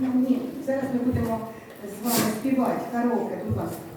Ні, зараз ми будемо з вами співати караоке, будь ласка.